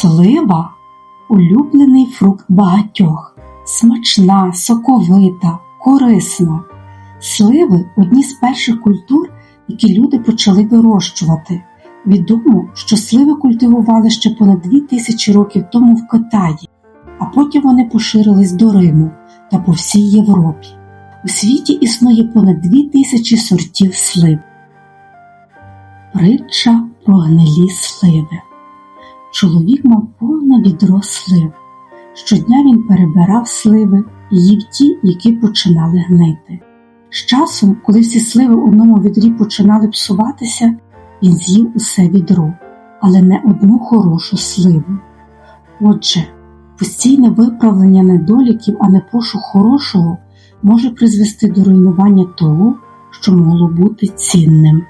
Слива улюблений фрукт багатьох, смачна, соковита, корисна. Сливи одні з перших культур, які люди почали вирощувати. Відомо, що сливи культивували ще понад дві тисячі років тому в Китаї, а потім вони поширились до Риму та по всій Європі. У світі існує понад дві тисячі сортів слив. Притча про гнилі сливи. Чоловік мав повне відро слив. Щодня він перебирав сливи і їв ті, які починали гнити. З часом, коли всі сливи у одному відрі починали псуватися, він з'їв усе відро, але не одну хорошу сливу. Отже, постійне виправлення недоліків, а не пошук хорошого, може призвести до руйнування того, що могло бути цінним.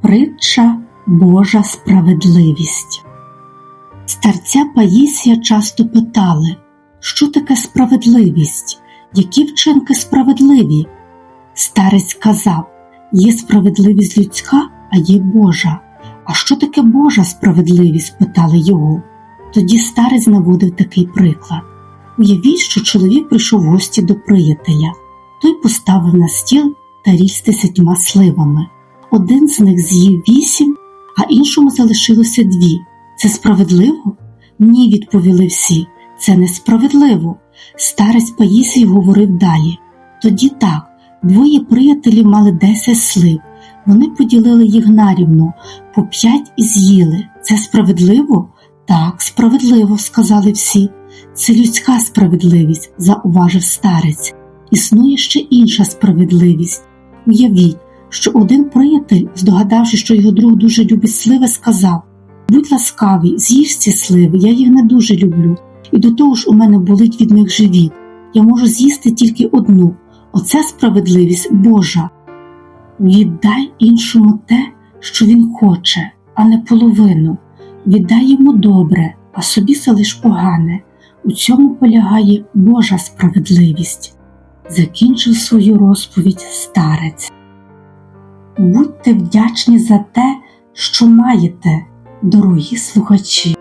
Притча Божа справедливість. Старця Паїсія часто питали, що таке справедливість, які вчинки справедливі. Старець казав є справедливість людська, а є Божа. А що таке Божа справедливість? питали його. Тоді старець наводив такий приклад. Уявіть, що чоловік прийшов в гості до приятеля. Той поставив на стіл таріль з десятьма сливами. Один з них з'їв вісім, а іншому залишилося дві. Це справедливо? Ні, відповіли всі. Це несправедливо. Старець Паїсій говорив далі. Тоді так, двоє приятелів мали десять слив. Вони поділили їх нарівно, по п'ять і з'їли. Це справедливо? Так, справедливо, сказали всі. Це людська справедливість, зауважив старець. Існує ще інша справедливість. Уявіть, що один приятель, здогадавши, що його друг дуже любить сливи, сказав Будь ласкавий, з'їж ці сливи, я їх не дуже люблю, і до того ж у мене болить від них живіт. Я можу з'їсти тільки одну. Оце справедливість Божа. Віддай іншому те, що він хоче, а не половину. Віддай йому добре, а собі залиш погане. У цьому полягає Божа справедливість. Закінчив свою розповідь старець. Будьте вдячні за те, що маєте, дорогі слухачі.